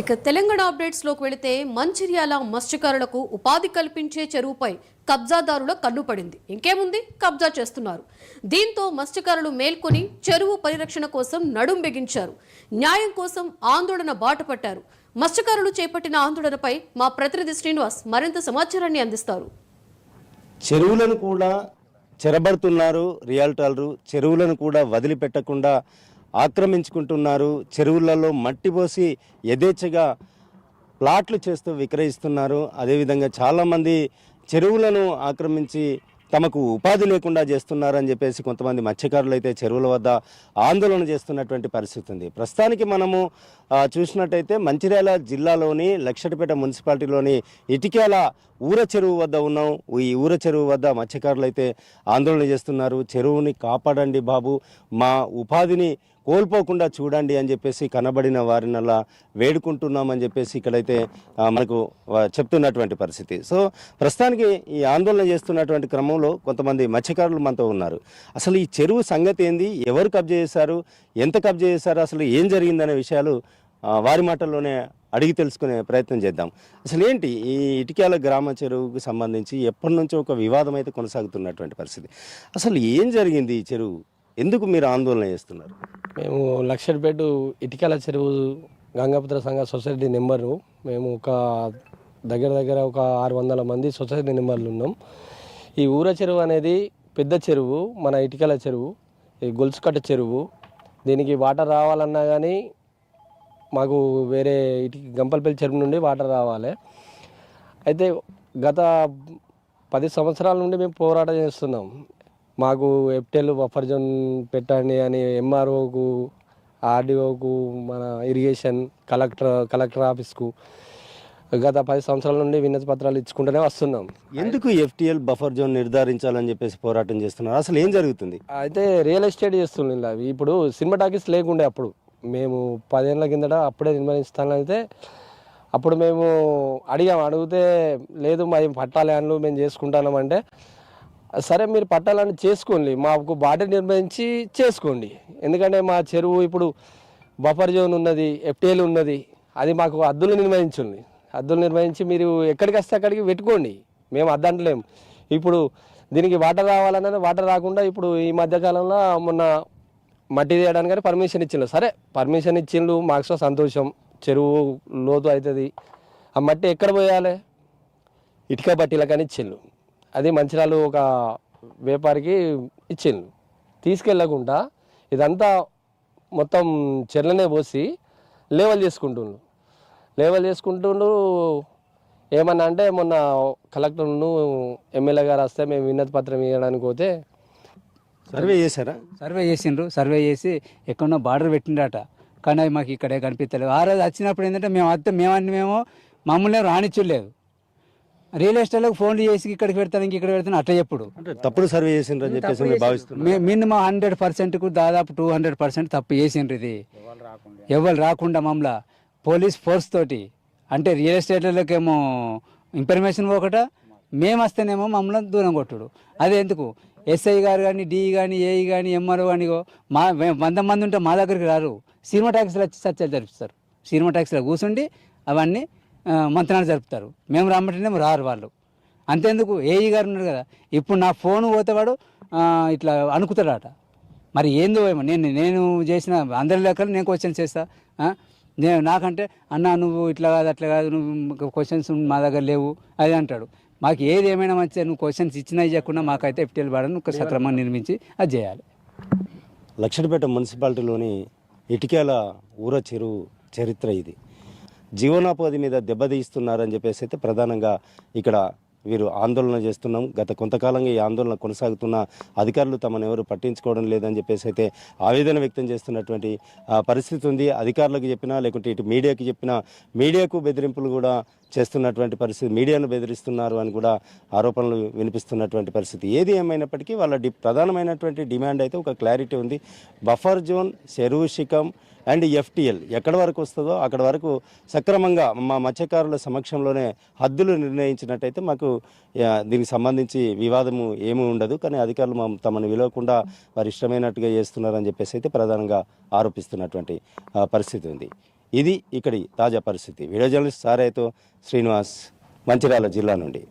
ఇక తెలంగాణ అప్డేట్స్లోకి వెళితే మంచిర్యాల మత్స్యకారులకు ఉపాధి కల్పించే చెరువుపై కబ్జాదారుల కన్ను పడింది. ఇంకేముంది? కబ్జా చేస్తున్నారు. దీంతో మత్స్యకారులు మేల్కొని చెరువు పరిరక్షణ కోసం నడుం బిగించారు. న్యాయం కోసం ఆందోళన బాట పట్టారు మత్స్యకారులు చేపట్టిన ఆందోళనపై మా ప్రతినిధి శ్రీనివాస్ మరింత సమాచారాన్ని అందిస్తారు. చెరువులను కూడా చెరబడుతున్నారు రియాల్టర్లు. చెరువులను కూడా వదిలిపెట్టకుండా ఆక్రమించుకుంటున్నారు చెరువులలో మట్టి పోసి యథేచ్ఛగా ప్లాట్లు చేస్తూ విక్రయిస్తున్నారు. అదేవిధంగా చాలామంది చెరువులను ఆక్రమించి తమకు ఉపాధి లేకుండా చేస్తున్నారని చెప్పేసి కొంతమంది మత్స్యకారులు అయితే చెరువుల వద్ద ఆందోళన చేస్తున్నటువంటి పరిస్థితి ఉంది. ప్రస్తుతానికి మనము చూసినట్టయితే మంచిర్యాల జిల్లాలోని లక్షటిపేట మున్సిపాలిటీలోని ఇటికేల ఊర చెరువు వద్ద ఉన్నాం. ఈ ఊర చెరువు వద్ద మత్స్యకారులు అయితే ఆందోళన చేస్తున్నారు. చెరువుని కాపాడండి బాబు. మా ఉపాధిని కోల్పోకుండా చూడండి అని చెప్పేసి కనబడిన వారిని అలా వేడుకుంటున్నామని చెప్పేసి ఇక్కడైతే మనకు చెప్తున్నటువంటి పరిస్థితి. సో ప్రస్తుతానికి ఈ ఆందోళన చేస్తున్నటువంటి క్రమంలో కొంతమంది మత్స్యకారులు మనతో ఉన్నారు. అసలు ఈ చెరువు సంగతి ఏంది? ఎవరు కబ్జా చేశారు? ఎంత కబ్జా చేశారు? అసలు ఏం జరిగిందనే విషయాలు వారి మాటల్లోనే అడిగి తెలుసుకునే ప్రయత్నం చేద్దాం. అసలు ఏంటి ఈ ఇటిక్యాల గ్రామ చెరువుకు సంబంధించి ఎప్పటి నుంచో ఒక వివాదం అయితే కొనసాగుతున్నటువంటి పరిస్థితి. అసలు ఏం జరిగింది ఈ చెరువు? ఎందుకు మీరు ఆందోళన చేస్తున్నారు? మేము లక్షపేట ఇటికల చెరువు గంగాపుత్ర సంఘ సొసైటీ నెంబరు మేము ఒక దగ్గర దగ్గర ఒక ఆరు వందల మంది సొసైటీ నెంబర్లు ఉన్నాం. ఈ ఊర చెరువు అనేది పెద్ద చెరువు మన ఇటికల చెరువు ఈ గొలుసుకట్ట చెరువు. దీనికి వాటర్ రావాలన్నా కానీ మాకు వేరే ఇటు గంపలపల్లి చెరువు నుండి వాటర్ రావాలి. అయితే గత పది సంవత్సరాల నుండి మేము పోరాటం చేస్తున్నాం. మాకు ఎఫ్టెల్ బఫర్ జోన్ పెట్టండి అని ఎంఆర్ఓకు ఆర్డీఓకు మన ఇరిగేషన్ కలెక్టర్ కలెక్టర్ ఆఫీస్కు గత పది సంవత్సరాల నుండి వినతి పత్రాలు ఇచ్చుకుంటూనే వస్తున్నాం. ఎందుకు ఎఫ్టిఎల్ బఫర్ జోన్ నిర్ధారించాలని చెప్పేసి పోరాటం చేస్తున్నారు? అసలు ఏం జరుగుతుంది? అయితే రియల్ ఎస్టేట్ చేస్తున్నాం ఇలా. ఇప్పుడు సినిమా టాకీస్ లేకుండే అప్పుడు. మేము పదేళ్ళ కిందట అప్పుడే నిర్వహిస్తానైతే అప్పుడు మేము అడిగాం. అడిగితే లేదు మా పట్టా ల్యాండ్లు మేము చేసుకుంటామంటే సరే మీరు పట్టాలని చేసుకోండి మాకు బాట నిర్మించి చేసుకోండి. ఎందుకంటే మా చెరువు ఇప్పుడు బఫర్ జోన్ ఉన్నది ఎఫ్టీఎల్ ఉన్నది అది మాకు అద్దులు నిర్వహించండి అద్దులు నిర్వహించి మీరు ఎక్కడికి వస్తే అక్కడికి పెట్టుకోండి మేము అద్దంటలేము ఇప్పుడు దీనికి వాటర్ రావాలన్నది వాటర్ రాకుండా ఇప్పుడు ఈ మధ్యకాలంలో మొన్న మట్టి తీయడానికి పర్మిషన్ ఇచ్చిండు సరే పర్మిషన్ ఇచ్చిండు మాకు సంతోషం. చెరువు లోతు అవుతుంది. ఆ మట్టి ఎక్కడ పోయాలి? ఇటుక బట్టీలకని ఇచ్చిండు అది మంచిరాలు ఒక వ్యాపారికి ఇచ్చిండు తీసుకెళ్ళకుండా ఇదంతా మొత్తం చెర్లనే పోసి లేవల్ చేసుకుంటుండు లేవల్ చేసుకుంటుండు ఏమన్నా అంటే మొన్న కలెక్టర్ను ఎమ్మెల్యే గారు వస్తే మేము విన్నతి పత్రం ఇవ్వడానికి పోతే సర్వే చేశారా? సర్వే చేసిండ్రు. సర్వే చేసి ఎక్కడో బార్డర్ పెట్టిండట. కానీ అది మాకు ఇక్కడే కనిపించలేదు. ఆ రోజు వచ్చినప్పుడు ఏంటంటే మేము వస్తే మేమని మేము మమ్మల్ని రానిచ్చలేదు రియల్ ఎస్టేట్లకు ఫోన్లు చేసి ఇక్కడికి పెడతాను ఇంక ఇక్కడ పెడతాను అట్లా చెప్పుడు. అంటే తప్పుడు సర్వే చేసిండ్రు అని చెప్పేసి మీరు భావిస్తున్నారు. మినిమం హండ్రెడ్ పర్సెంట్కు దాదాపు టూ హండ్రెడ్ పర్సెంట్ తప్పు చేసిండ్రు ఇది. ఎవరు రాకుండా? మమ్మల్ని పోలీస్ ఫోర్స్ తోటి. అంటే రియల్ ఎస్టేట్లకి ఏమో ఇన్ఫర్మేషన్ ఒకట మేము వస్తేనేమో మమ్మల్ని దూరం కొట్టుడు. అదే ఎందుకు? ఎస్ఐ గారు కానీ డిఈ కానీ ఏఈ కానీ ఎంఆర్ఓ కానీ మా వంద మంది ఉంటే మా దగ్గరికి రారు. సినిమా ట్యాక్సీలు వచ్చి చర్చలు జరిపిస్తారు సినిమా ట్యాక్సీలో కూర్చుండి అవన్నీ మంత్రాలు జరుపుతారు. మేము రమ్మంటేనేమో రారు వాళ్ళు. అంతేందుకు ఏఈ గారు ఉన్నారు కదా ఇప్పుడు నా ఫోన్ పోతేవాడు వాడు ఇట్లా అనుకుతాడట. మరి ఏందో ఏమో నేను నేను చేసిన అందరి లెక్కలు నేను క్వశ్చన్ చేస్తా నేను నాకంటే అన్న నువ్వు ఇట్లా కాదు అట్లా కాదు నువ్వు క్వశ్చన్స్ మా దగ్గర లేవు అది అంటాడు. మాకు ఏది ఏమైనా మంచిగా నువ్వు క్వశ్చన్స్ ఇచ్చినా ఇవ్వకుండా మాకైతే ఎఫ్టీఎల్ బాడను ఒక సక్రమంగా నిర్మించి అది చేయాలి. లక్షడిపేట మున్సిపాలిటీలోని ఇటికేల ఊర చెరువు చరిత్ర ఇది. జీవనోపాధి మీద దెబ్బతీస్తున్నారని చెప్పేసి అయితే ప్రధానంగా ఇక్కడ వీరు ఆందోళన చేస్తున్నాం. గత కొంతకాలంగా ఈ ఆందోళన కొనసాగుతున్న అధికారులు తమను ఎవరు పట్టించుకోవడం లేదని చెప్పేసి అయితే ఆవేదన వ్యక్తం చేస్తున్నటువంటి పరిస్థితి ఉంది. అధికారులకు చెప్పినా లేకుంటే ఇటు మీడియాకి చెప్పినా మీడియాకు బెదిరింపులు కూడా చేస్తున్నటువంటి పరిస్థితి మీడియాను బెదిరిస్తున్నారు అని కూడా ఆరోపణలు వినిపిస్తున్నటువంటి పరిస్థితి. ఏది ఏమైనప్పటికీ వాళ్ళ డి ప్రధానమైనటువంటి డిమాండ్ అయితే ఒక క్లారిటీ ఉంది. బఫర్ జోన్ శరూషికం అండ్ ఎఫ్టిఎల్ ఎక్కడి వరకు వస్తుందో అక్కడ వరకు సక్రమంగా మా మత్స్యకారుల సమక్షంలోనే హద్దులు నిర్ణయించినట్టయితే మాకు దీనికి సంబంధించి వివాదము ఏమీ ఉండదు. కానీ అధికారులు మా తమను విలవకుండా వారు ఇష్టమైనట్టుగా చేస్తున్నారని చెప్పేసి అయితే ప్రధానంగా ఆరోపిస్తున్నటువంటి పరిస్థితి ఉంది. ఇది ఇక్కడి తాజా పరిస్థితి. వీడియో జర్నలిస్ట్ సారాయ్తో శ్రీనివాస్ మంచిర్యాల జిల్లా నుండి.